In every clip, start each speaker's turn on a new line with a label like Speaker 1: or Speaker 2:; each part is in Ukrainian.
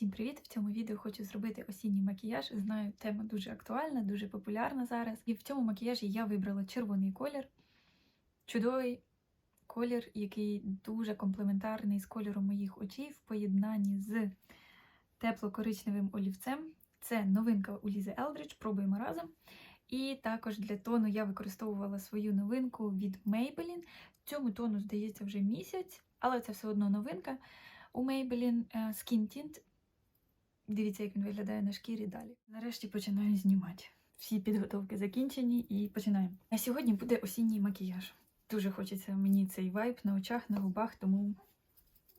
Speaker 1: Всім привіт! В цьому відео хочу зробити осінній макіяж. Знаю, тема дуже актуальна, дуже популярна зараз. І в цьому макіяжі я вибрала червоний колір. Чудовий колір, який дуже комплементарний з кольором моїх очей в поєднанні з тепло-коричневим олівцем. Це новинка у Лізи Елдридж, пробуємо разом. І також для тону я використовувала свою новинку від Maybelline. Цьому тону, здається, вже місяць, але це все одно новинка. У Maybelline е, Skin Tint. Дивіться, як він виглядає на шкірі далі. Нарешті починаю знімати. Всі підготовки закінчені і починаємо. А сьогодні буде осінній макіяж. Дуже хочеться мені цей вайб на очах, на губах, тому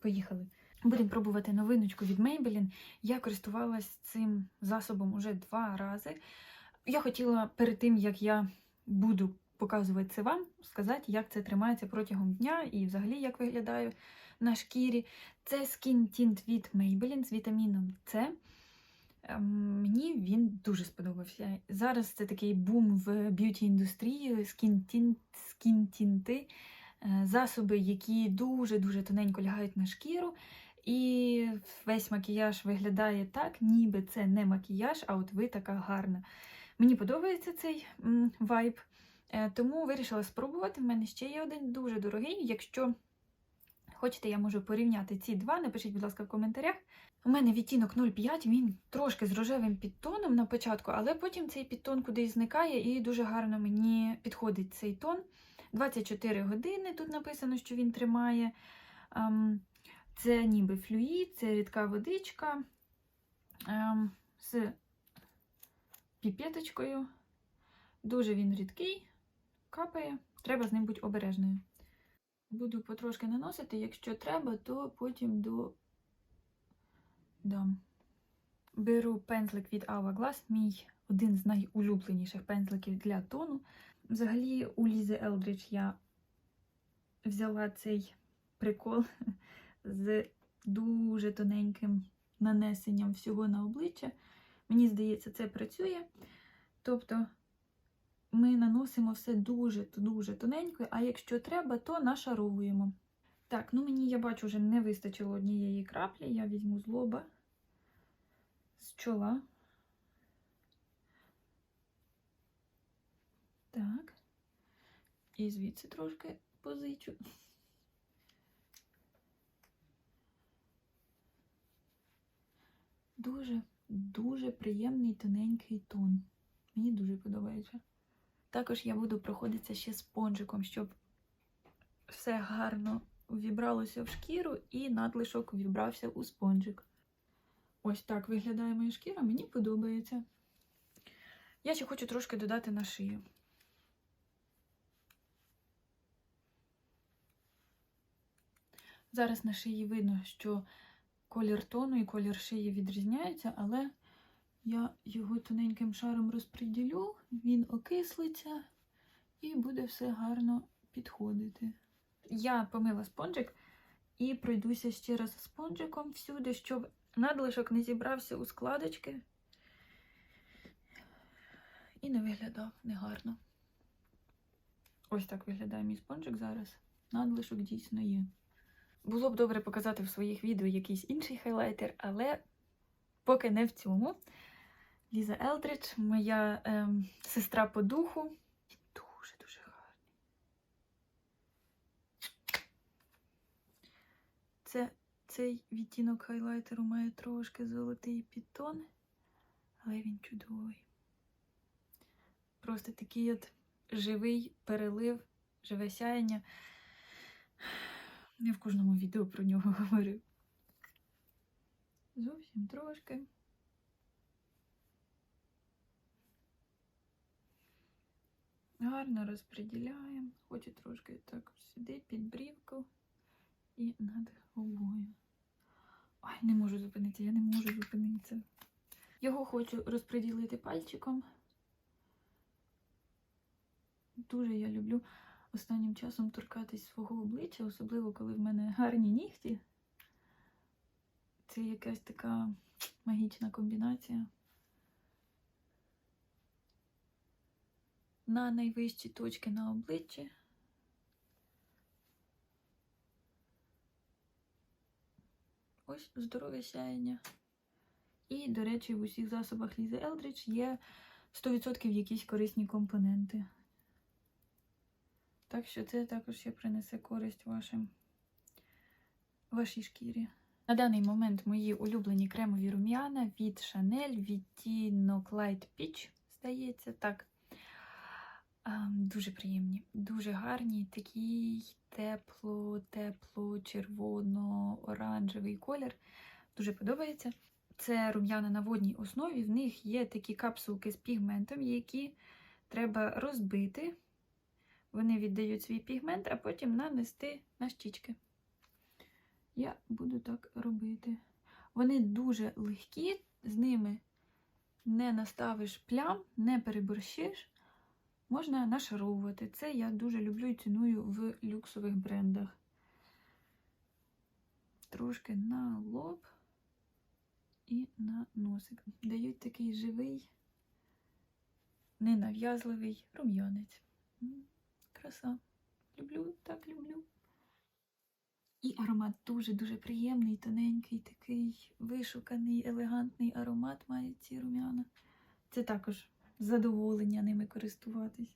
Speaker 1: поїхали. Будемо пробувати новиночку від Maybelline. Я користувалась цим засобом уже два рази. Я хотіла перед тим, як я буду показувати це вам, сказати, як це тримається протягом дня і взагалі як виглядаю на шкірі. Це Skin Tint від Maybelline з вітаміном С. Ем, Мені він дуже сподобався. Зараз це такий бум в б'юті індустрії, Skin Tint, Skin Tint, е, засоби, які дуже-дуже тоненько лягають на шкіру. І весь макіяж виглядає так, ніби це не макіяж, а от ви така гарна. Мені подобається цей вайб, е, тому вирішила спробувати. В мене ще є один дуже дорогий. Якщо хочете, я можу порівняти ці два. Напишіть, будь ласка, в коментарях. У мене відтінок 0,5, він трошки з рожевим підтоном на початку, але потім цей підтон кудись зникає і дуже гарно мені підходить цей тон. 24 години тут написано, що він тримає. Ем, Це ніби флюїд, це рідка водичка ем, з піпеточкою. Дуже він рідкий, капає, треба з ним бути обережною. Буду потрошки наносити, якщо треба, то потім до дам. Беру пензлик від Hourglass, мій один з найулюбленіших пензликів для тону. Взагалі, у Лізи Елдридж я взяла цей прикол з дуже тоненьким нанесенням всього на обличчя. Мені здається, це працює. Тобто ми наносимо все дуже-дуже тоненько, а якщо треба, то нашаровуємо. Так, ну мені, я бачу, вже не вистачило однієї краплі. Я візьму з лоба, з чола. Так. І звідси трошки позичу. Дуже, дуже приємний тоненький тон. Мені дуже подобається. Також я буду проходитися ще спонжиком, щоб все гарно вібралося в шкіру і надлишок вібрався у спонжик. Ось так виглядає моя шкіра, мені подобається. Я ще хочу трошки додати на шию. Зараз на шиї видно, що колір тону і колір шиї відрізняються, але я його тоненьким шаром розподілю, він окислиться і буде все гарно підходити. Я помила спонжик і пройдуся ще раз спонжиком всюди, щоб надлишок не зібрався у складочки і не виглядав негарно. Ось так виглядає мій спонжик зараз. Надлишок дійсно є. Було б добре показати в своїх відео якийсь інший хайлайтер, але поки не в цьому. Ліза Елдридж, моя ем, сестра по духу. Дуже-дуже гарний. Це, цей відтінок хайлайтеру має трошки золотий підтон, але він чудовий. Просто такий от живий перелив, живе сяєння. Я в кожному відео про нього говорю. Зовсім трошки. Гарно розподіляємо. Хочу трошки так сюди, під брівку і над губою. Ой, не можу зупинитися, я не можу зупинитися. Його хочу розподілити пальчиком. Дуже я люблю останнім часом торкатись свого обличчя, особливо коли в мене гарні нігті. Це якась така магічна комбінація. На найвищі точки на обличчі. Ось здорове сяєння. І, до речі, в усіх засобах Лізи Елдрич є 100% якісь корисні компоненти. Так що це також ще принесе користь вашим, вашій шкірі. На даний момент мої улюблені кремові рум'яна від Chanel, відтінок Light Peach, здається, так. А, Дуже приємні, дуже гарні, такий тепло, тепло, червоно-оранжевий колір. Дуже подобається. Це рум'яна на водній основі. В них є такі капсулки з пігментом, які треба розбити. Вони віддають свій пігмент, а потім нанести на щічки. Я буду так робити. Вони дуже легкі, з ними не наставиш плям, не переборщиш. Можна нашаровувати. Це я дуже люблю і ціную в люксових брендах. Трошки на лоб і на носик. Дають такий живий, ненав'язливий рум'янець. Краса. Люблю, так люблю. І аромат дуже-дуже приємний, тоненький, такий вишуканий, елегантний аромат мають ці рум'яна. Це також задоволення ними користуватись.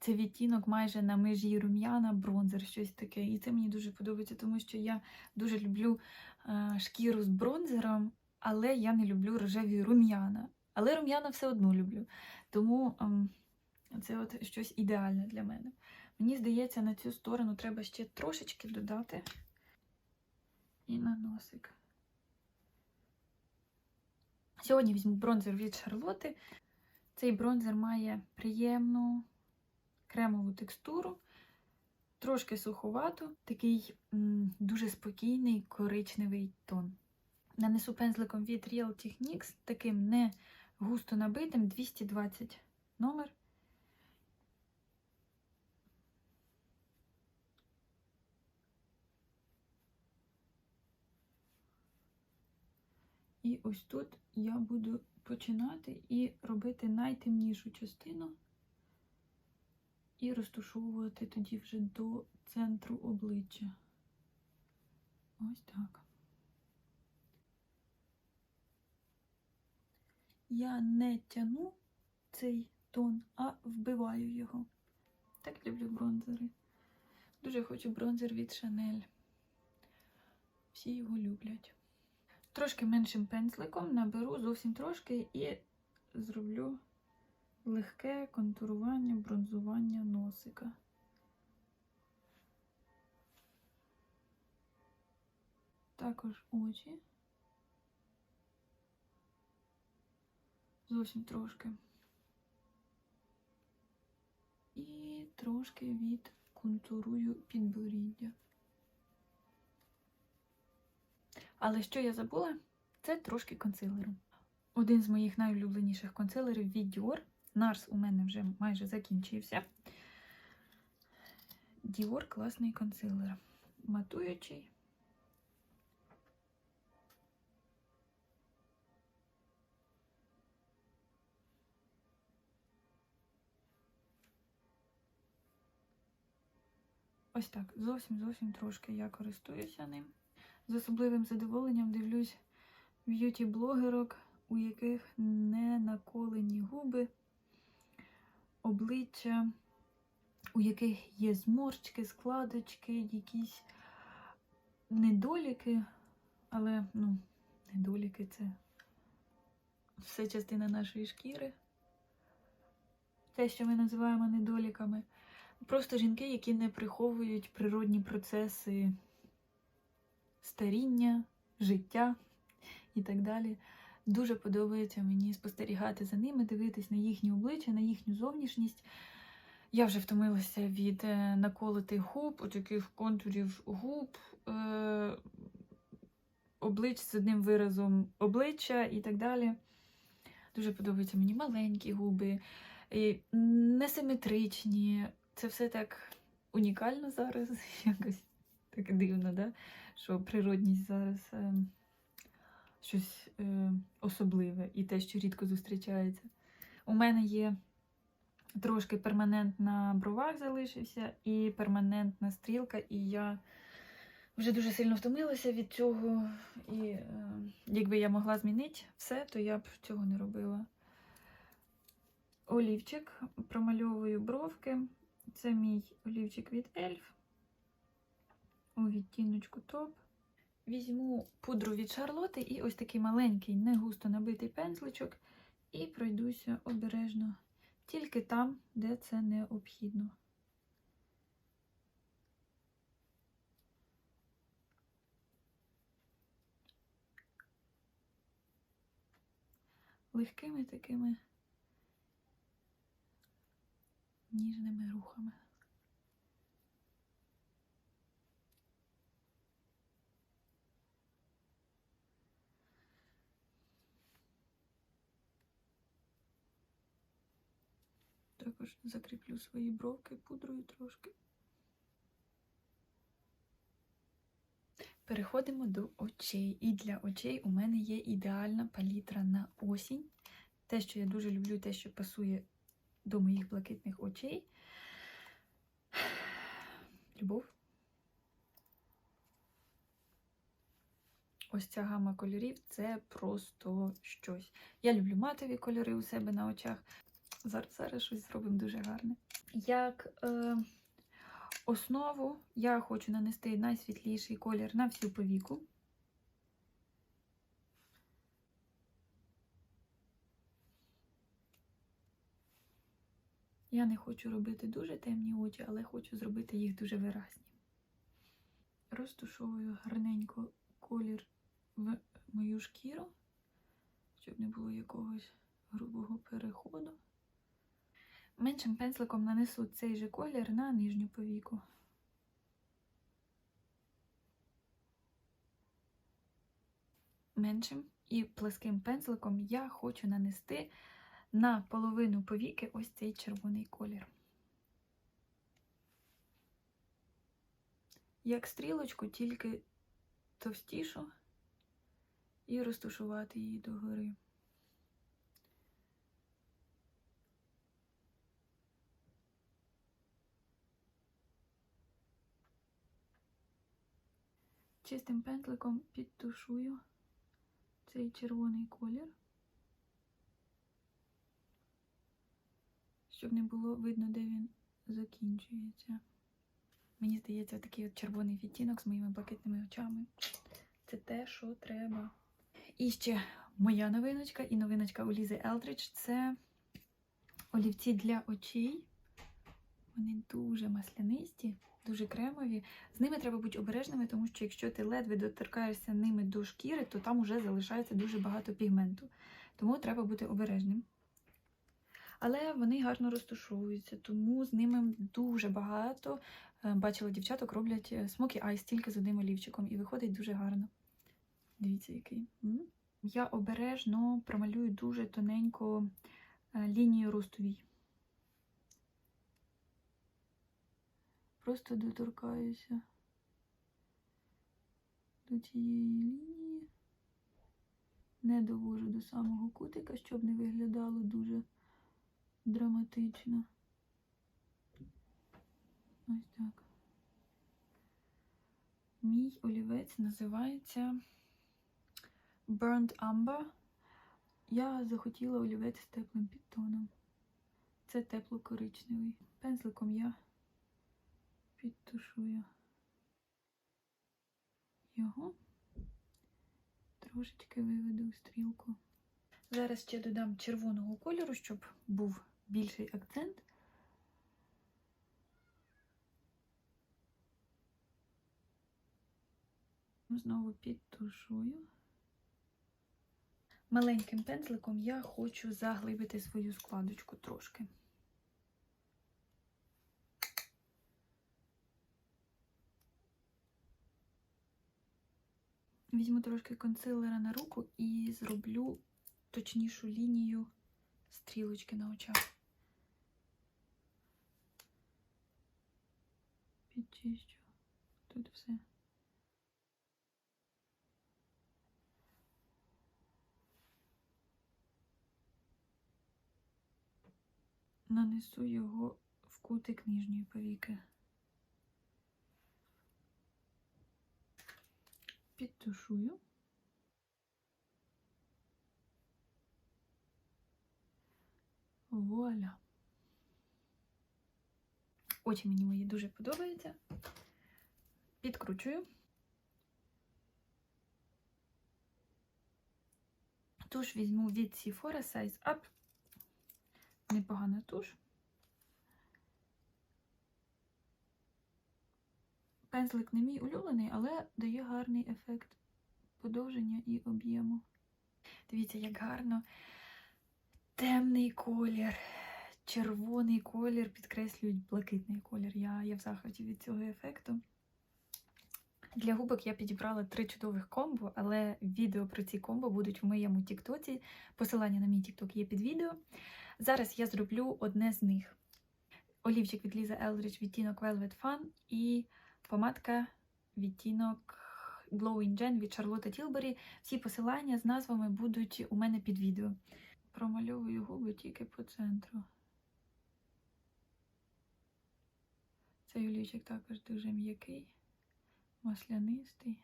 Speaker 1: Це відтінок майже на межі рум'яна, бронзер, щось таке. І це мені дуже подобається, тому що я дуже люблю е, шкіру з бронзером, але я не люблю рожеві рум'яна. Але рум'яна все одно люблю. Тому ем, це от щось ідеальне для мене. Мені здається, на цю сторону треба ще трошечки додати. І на носик. Сьогодні візьму бронзер від Шарлоти. Цей бронзер має приємну кремову текстуру, трошки суховату, такий м, дуже спокійний коричневий тон. Нанесу пензликом від Real Techniques, таким не густо набитим 220 номер. І ось тут я буду починати і робити найтемнішу частину, і розташовувати тоді вже до центру обличчя. Ось так. Я не тяну цей тон, а вбиваю його. Так люблю бронзери. Дуже хочу бронзер від Chanel. Всі його люблять. Трошки меншим пензликом наберу зовсім трошки і зроблю легке контурування, бронзування носика. Також очі. Зовсім трошки. І трошки від контурую підборіддя. Але що я забула, це трошки консилеру. Один з моїх найулюбленіших консилерів від Dior. Нарс у мене вже майже закінчився. Dior класний консилер. Матуючий. Ось так, зовсім-зовсім трошки я користуюся ним. З особливим задоволенням дивлюсь б'юті-блогерок, у яких не наколені губи, обличчя, у яких є зморчки, складочки, якісь недоліки, але, ну, недоліки це все частина нашої шкіри. Те, що ми називаємо недоліками. Просто жінки, які не приховують природні процеси старіння, життя і так далі. Дуже подобається мені спостерігати за ними, дивитись на їхні обличчя, на їхню зовнішність. Я вже втомилася від е, наколотих губ, таких контурів губ, е- облич з одним виразом обличчя і так далі. Дуже подобаються мені маленькі губи, несиметричні. Це все так унікально зараз, якось так дивно, да? Що природність зараз е, щось е, особливе і те, що рідко зустрічається. У мене є трошки перманент на бровах залишився, і перманентна стрілка, і я Вже дуже сильно втомилася від цього, і е, якби я могла змінити все, то я б цього не робила. Олівчик, промальовую бровки. Це мій олівчик від Ельф у відтіночку топ. Візьму пудру від Шарлоти і ось такий маленький, не густо набитий пензличок, і пройдуся обережно тільки там, де це необхідно. Легкими такими ніжними рухами. Також закріплю свої бровки пудрою трошки. Переходимо до очей. І для очей у мене є ідеальна палітра на осінь. Те, що я дуже люблю, те, що пасує до моїх блакитних очей. Любов. Ось ця гама кольорів це просто щось. Я люблю матові кольори у себе на очах. Зараз, зараз щось зробимо дуже гарне. Як е, основу я хочу нанести найсвітліший колір на всю повіку. Я не хочу робити дуже темні очі, але хочу зробити їх дуже виразні. Розтушовую гарненько колір в мою шкіру, щоб не було якогось грубого переходу. Меншим пензликом нанесу цей же колір на нижню повіку. Меншим і пласким пензликом я хочу нанести на половину повіки ось цей червоний колір. Як стрілочку, тільки товстішу і розташувати її догори. Чистим пентликом підтушую цей червоний колір, щоб не було видно, де він закінчується. Мені здається, такий от червоний відтінок з моїми блакитними очами. Це те, що треба. І ще моя новиночка і новиночка у Лізи Елдридж це олівці для очей. Вони дуже маслянисті, дуже кремові. З ними треба бути обережними, тому що якщо ти ледве доторкаєшся ними до шкіри, то там вже залишається дуже багато пігменту. Тому треба бути обережним. Але вони гарно розташовуються, тому з ними дуже багато. е, Бачила, дівчаток роблять смокі айс тільки з одним олівчиком, і виходить дуже гарно. Дивіться, який. Я обережно промалюю дуже тоненько е, лінію ростовій. Просто доторкаюся до цієї лінії, не довожу до самого кутика, щоб не виглядало дуже драматично. Ось так. Мій олівець називається Burnt Amber. Я захотіла олівець з теплим підтоном. Це тепло-коричневий. Пензликом я підтушую його, трошечки виведу стрілку. Зараз ще додам червоного кольору, щоб був більший акцент. Знову підтушую. Маленьким пензликом я хочу заглибити свою складочку трошки. Візьму трошки консилера на руку і зроблю точнішу лінію стрілочки на очах. Підчищу. Тут все. Нанесу його в кутик нижньої повіки. Підтушую. Вуаля. Очі мені мої дуже подобаються. Підкручую. Туш візьму від Sephora Size Up. Непогана туш. Пензлик не мій улюблений, але дає гарний ефект подовження і об'єму. Дивіться, як гарно темний колір, червоний колір підкреслюють блакитний колір. Я, я в захваті від цього ефекту. Для губок я підібрала три чудових комбо, але відео про ці комбо будуть в моєму Тіктоці. Посилання на мій Тікток є під відео. Зараз я зроблю одне з них: олівчик від Ліза Елдрич відтінок Velvet Fun і помадка відтінок Glowing Gen від Charlotte Tilbury. Всі посилання з назвами будуть у мене під відео. Промальовую губи тільки по центру. Цей олівчик також дуже м'який, маслянистий.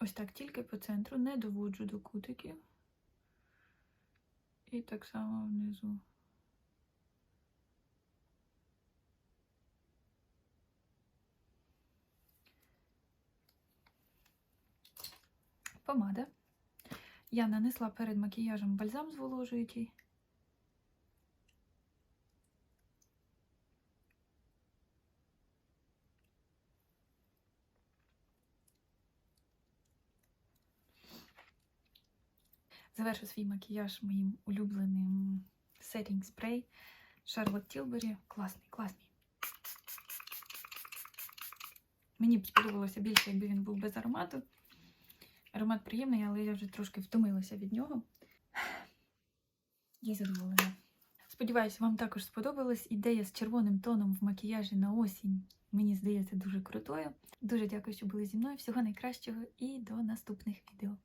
Speaker 1: Ось так тільки по центру, не доводжу до кутиків. І так само внизу. Помада. Я нанесла перед макіяжем бальзам зволожуючий. Завершу свій макіяж моїм улюбленим setting спрей Charlotte Tilbury. Класний, класний. Мені б сподобалося більше, якби він був без аромату. Аромат приємний, але я вже трошки втомилася від нього. Я задоволена. Сподіваюся, вам також сподобалась ідея з червоним тоном в макіяжі на осінь. Мені здається дуже крутою. Дуже дякую, що були зі мною. Всього найкращого і до наступних відео.